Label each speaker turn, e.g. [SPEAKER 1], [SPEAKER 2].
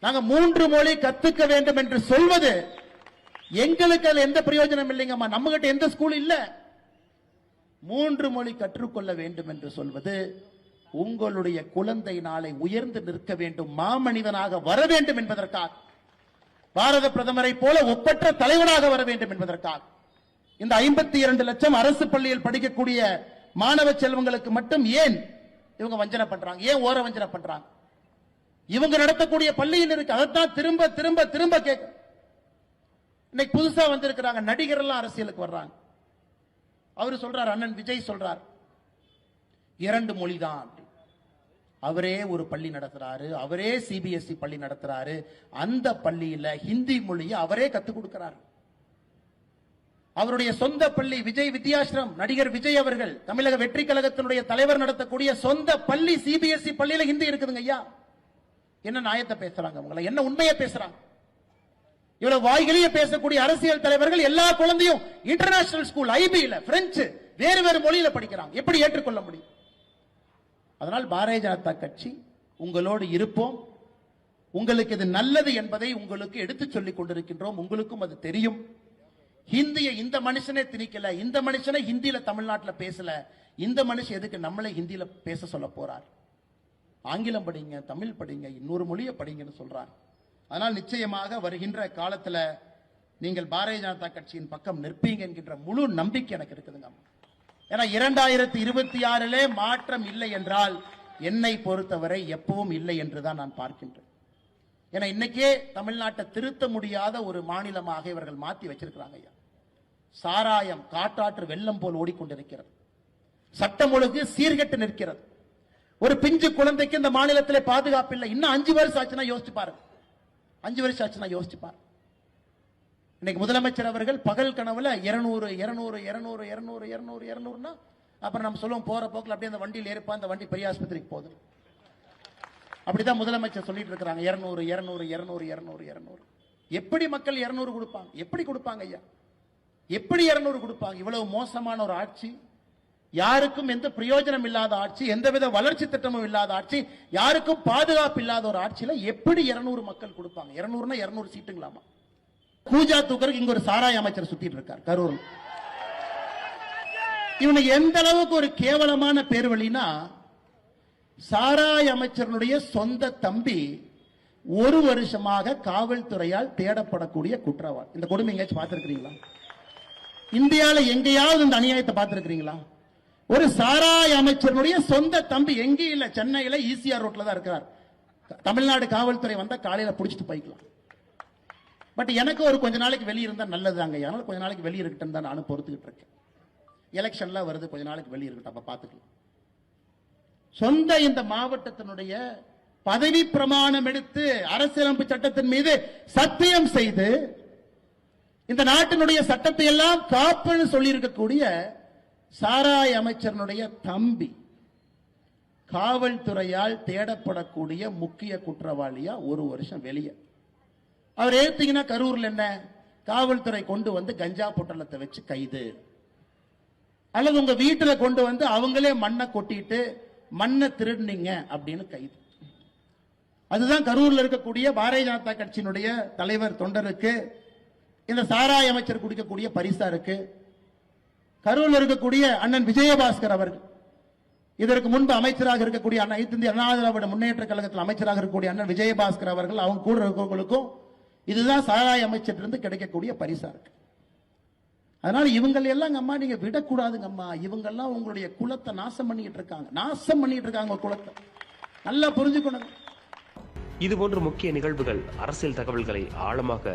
[SPEAKER 1] நாங்க மூன்று மொழி கத்துக்க வேண்டும் என்று சொல்வது எங்களுக்கு அதுல எந்த பிரயோஜனம் இல்லைங்கம்மா. நம்ம கிட்ட எந்த ஸ்கூல் இல்ல. மூன்று மொழி கற்றுக்கொள்ள வேண்டும் என்று சொல்வது உங்களுடைய குழந்தை நாளை உயர்ந்து நிற்க வேண்டும் மாமனிதனாக வர வேண்டும் என்பதற்காக. பாரத பிரதமரை போல ஒப்பற்ற தலைவனாக வர வேண்டும் என்பதற்காக. இந்த ஐம்பத்தி இரண்டு லட்சம் அரசு பள்ளியில் படிக்கக்கூடிய மாணவ செல்வங்களுக்கு மட்டும் ஏன் இவங்க வஞ்சனை பண்றாங்க? ஏன் ஓர வஞ்சனை பண்றாங்க? இவங்க நடத்தக்கூடிய பள்ளியில் இருக்கு அதைத்தான் திரும்ப திரும்ப திரும்ப கேட்க. இன்னைக்கு புதுசா வந்திருக்கிறாங்க நடிகர் எல்லாம் அரசியலுக்கு வர்றாங்க. அவரு சொல்றார் அண்ணன் விஜய் சொல்றார். இரண்டு மொழிதான் அவரே ஒரு பள்ளி நடத்துறாரு அவரே சிபிஎஸ்இ பள்ளி நடத்துறாரு. அந்த பள்ளியில ஹிந்தி மொழியை அவரே கத்துக் கொடுக்கிறார். அவருடைய சொந்த பள்ளி விஜய் வித்யாசிரம் நடிகர் விஜய் அவர்கள் தமிழக வெற்றி கழகத்தினுடைய தலைவர் நடத்தக்கூடிய சொந்த பள்ளி சிபிஎஸ்இ பள்ளியில ஹிந்தி இருக்குதுங்க ஐயா. என்ன நியாயத்தை பேசுறாங்க உங்களை என்ன உண்மையை பேசுறாங்க? இவ்வளவு வாய்களையே பேசக்கூடிய அரசியல் தலைவர்கள் எல்லா குழந்தையும் இன்டர்நேஷனல் ஸ்கூல் ஐபியில பிரெஞ்சு வேறு வேறு மொழியில படிக்கிறாங்க. எப்படி ஏற்றுக்கொள்ள முடியும்? அதனால் பாரதிய ஜனதா கட்சி உங்களோடு இருப்போம். உங்களுக்கு இது நல்லது என்பதை உங்களுக்கு எடுத்துச் சொல்லிக் கொண்டிருக்கின்றோம். உங்களுக்கும் அது தெரியும். ஹிந்தியை இந்த மனுஷனே திணிக்கல இந்த மனுஷனே ஹிந்தியில தமிழ்நாட்டில் பேசல இந்த மனுஷன் எதுக்கு நம்மளே ஹிந்தியில பேச சொல்ல போறார்? ஆங்கிலம் படிங்க தமிழ் படிங்க இன்னொரு மொழியை படிங்கன்னு சொல்றார் அதனால் நிச்சயமாக வருகின்ற காலத்துல நீங்கள் பாரதிய ஜனதா கட்சியின் பக்கம் நிற்பீங்க என்கின்ற முழு நம்பிக்கை எனக்கு இருக்குதுங்க ஏன்னா இரண்டாயிரத்தி இருபத்தி ஆறிலே மாற்றம் இல்லை என்றால் என்னை பொறுத்தவரை எப்பவும் இல்லை என்றுதான் நான் பார்க்கின்றேன். ஏன்னா இன்னைக்கே தமிழ்நாட்டை திருத்த முடியாத ஒரு மாநிலமாக இவர்கள் மாற்றி வச்சிருக்கிறாங்க ஐயா. சாராயம் காட்டாற்று வெள்ளம் போல் ஓடிக்கொண்டிருக்கிறது. சட்டம் ஒழுங்கு சீர்கெட்டு நிற்கிறது. ஒரு பிஞ்சு குழந்தைக்கு இந்த மாநிலத்தில் பாதுகாப்பு இல்லை இன்னும் அஞ்சு வருஷம் ஆச்சுன்னா யோசிச்சு பாருங்க அஞ்சு வருஷம் ஆச்சுன்னா யோசிச்சு பாருங்க இன்னைக்கு முதலமைச்சர் அவர்கள் பகல் கனவுல இருநூறு இருநூறு இருநூறு இருநூறு இருநூறு இருநூறுனா அப்புறம் நம்ம சொல்லுவோம் போற போக்கில் அப்படியே அந்த வண்டியில் ஏறிப்பா அந்த வண்டி பெரிய ஆஸ்பத்திரிக்கு போகுது. அப்படிதான் முதலமைச்சர் சொல்லிட்டு இருக்கிறாங்க. இருநூறு இருநூறு இருநூறு இருநூறு இருநூறு. எப்படி மக்கள் இருநூறு கொடுப்பாங்க? எப்படி கொடுப்பாங்க ஐயா? எப்படி இருநூறு கொடுப்பாங்க? இவ்வளவு மோசமான ஒரு ஆட்சி. யாருக்கும் எந்த பிரயோஜனம் இல்லாத ஆட்சி எந்தவித வளர்ச்சி திட்டமும் இல்லாத ஆட்சி யாருக்கும் பாதுகாப்பு இல்லாத ஒரு ஆட்சியில எப்படி இருநூறு மக்கள் கொடுப்பாங்க? இருநூறுனா இருநூறு சீட்டுங்களாமா? பூஜா தூக்கருக்கு இங்க ஒரு சாராய அமைச்சர் சுத்திட்டு இருக்கார் கரூர் இவனுக்கு எந்த அளவுக்கு ஒரு கேவலமான பேர் வழினா சாராய அமைச்சருடைய சொந்த தம்பி ஒரு வருஷமாக காவல்துறையால் தேடப்படக்கூடிய குற்றவாளி. இந்த கொடுமை எங்கேயாச்சும் பார்த்திருக்கிறீங்களா? இந்தியால எங்கேயாவது இந்த அநியாயத்தை பார்த்திருக்கிறீங்களா? ஒரு சாராய அமைச்சருடைய சொந்த தம்பி எங்கேயும் இல்ல சென்னையில ஈசிஆர் ரோட்ல தான் இருக்கிறார் தமிழ்நாடு காவல்துறை வந்தா காலையில புடிச்சிட்டு போய்க்கலாம். பட் எனக்கு ஒரு கொஞ்ச நாளைக்கு வெளியே இருந்தா நல்லதுதாங்க. அதனால கொஞ்ச நாளைக்கு வெளியே இருக்கட்டும் தான் நானும் பொறுத்துக்கிட்டு இருக்கேன். எலெக்ஷன்லாம் வருது கொஞ்ச நாளைக்கு வெளியே இருக்கட்டும் அப்ப பாத்துக்கலாம். சொந்த இந்த மாவட்டத்தினுடைய பதவி பிரமாணம் எடுத்து அரசியலமைப்பு சட்டத்தின் மீது சத்தியம் செய்து இந்த நாட்டினுடைய சட்டத்தை எல்லாம் காப்புன்னு சொல்லி இருக்கக்கூடிய சாராய் அமைச்சரனுடைய தம்பி காவல்துறையால் தேடப்படக்கூடிய முக்கிய குற்றவாளியா ஒரு வருஷம் வெளியே. அவர் ஏத்தீங்கன்னா கரூர்ல என்ன? காவல்துறை கொண்டு வந்து கஞ்சா பொட்டலத்தை வச்சு கைது. அல்லது உங்க வீட்டுல கொண்டு வந்து அவங்களே மண்ணை கொட்டிட்டு மண்ணை திருடுனீங்க அப்படின்னு கைது. அதுதான் கரூர்ல இருக்கக்கூடிய பாரதிய ஜனதா கட்சியினுடைய தலைவர் தொண்டருக்கு இந்த சாராய அமைச்சர் குடிக்கக்கூடிய பரிசா இருக்கு. கரூரில் இருக்கக்கூடிய அண்ணன் விஜயபாஸ்கர் அவர்கள். இதற்கு முன்பு அமைச்சராக இருக்கக்கூடிய அண்ணா இந்திய அண்ணா திராவிட முன்னேற்ற கழகத்தில் அமைச்சராக இருக்கக்கூடிய அண்ணன் விஜயபாஸ்கர் அவர்கள் அவங்க கூட இருக்கிறவங்களுக்கும் இதுதான் சாராய அமைச்சரிலிருந்து கிடைக்கக்கூடிய பரிசா இருக்கு. அதனால இவங்க எல்லாம் அம்மா நீங்க விடக்கூடாதுங்க அம்மா இவங்கெல்லாம் உங்களுடைய குலத்தை நாசம் பண்ணிட்டு இருக்காங்க. நாசம் பண்ணிட்டு இருக்காங்க குலத்தை. நல்லா புரிஞ்சுக்கணும்.
[SPEAKER 2] இது போன்ற முக்கிய நிகழ்வுகள் அரசியல் தகவல்களை ஆழமாக